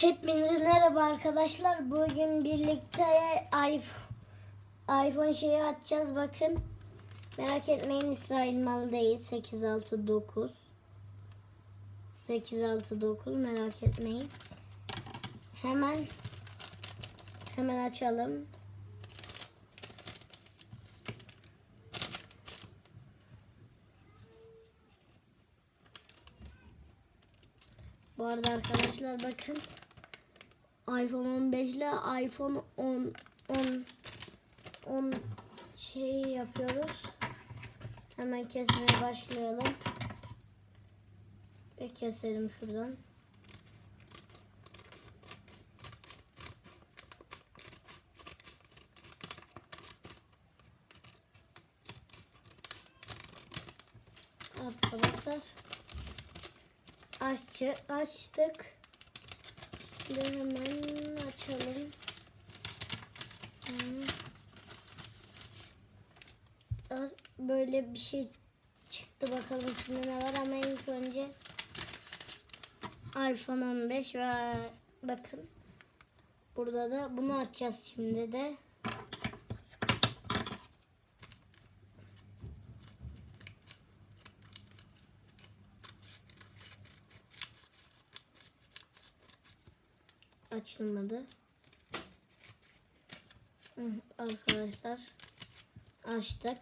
Hepinize merhaba arkadaşlar. Bugün birlikte iPhone, iPhone şeyi açacağız bakın. Merak etmeyin İsrail malı değil. 869. 869 merak etmeyin. Hemen hemen açalım. Bu arada arkadaşlar bakın iPhone 15 ile iPhone 10 10 10 şey yapıyoruz. Hemen kesmeye başlayalım. Ve keselim şuradan. Arkadaşlar açı açtık. Şimdi hemen açalım. Hmm. Ah, Böyle bir şey çıktı bakalım şimdi ne var ama ilk önce iPhone 15 ve bakın burada da bunu açacağız şimdi de. açılmadı. Arkadaşlar açtık.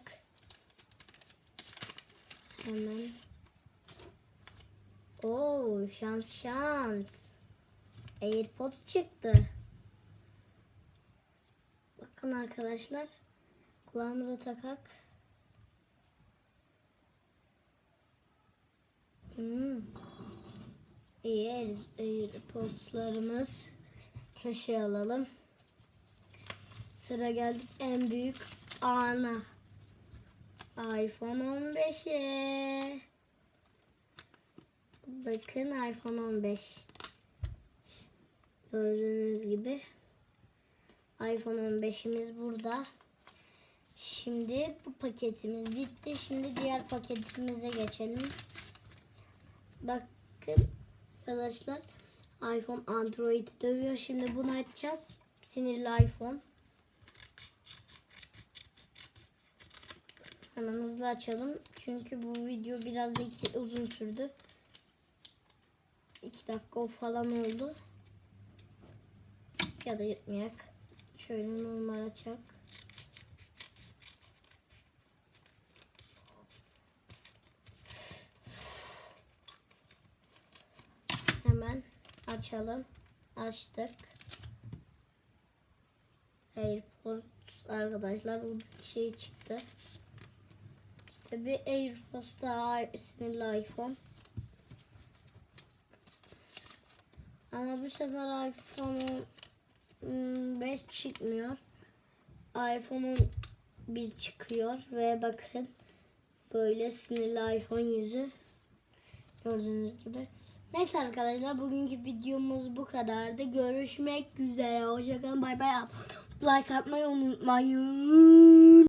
Hemen. Oo şans şans. AirPods çıktı. Bakın arkadaşlar. Kulağımıza takak. Hmm. İyi Air- AirPods'larımız köşeye alalım. Sıra geldik en büyük ana. iPhone 15'e. Bakın iPhone 15. Gördüğünüz gibi iPhone 15'imiz burada. Şimdi bu paketimiz bitti. Şimdi diğer paketimize geçelim. Bakın arkadaşlar iPhone Android dövüyor. Şimdi bunu açacağız. Sinirli iPhone. Hemen hızlı açalım. Çünkü bu video biraz da iki, uzun sürdü. 2 dakika falan oldu. Ya da yetmeyecek. Şöyle normal açak. Hemen açalım. Açtık. AirPods arkadaşlar bir şey çıktı. Bir AirPods daha sinirli iPhone. Ama bu sefer iPhone 5 çıkmıyor. iPhone'un bir çıkıyor ve bakın böyle sinirli iPhone yüzü gördüğünüz gibi. Neyse arkadaşlar bugünkü videomuz bu kadardı. Görüşmek üzere. Hoşçakalın. Bay bay. Like atmayı unutmayın.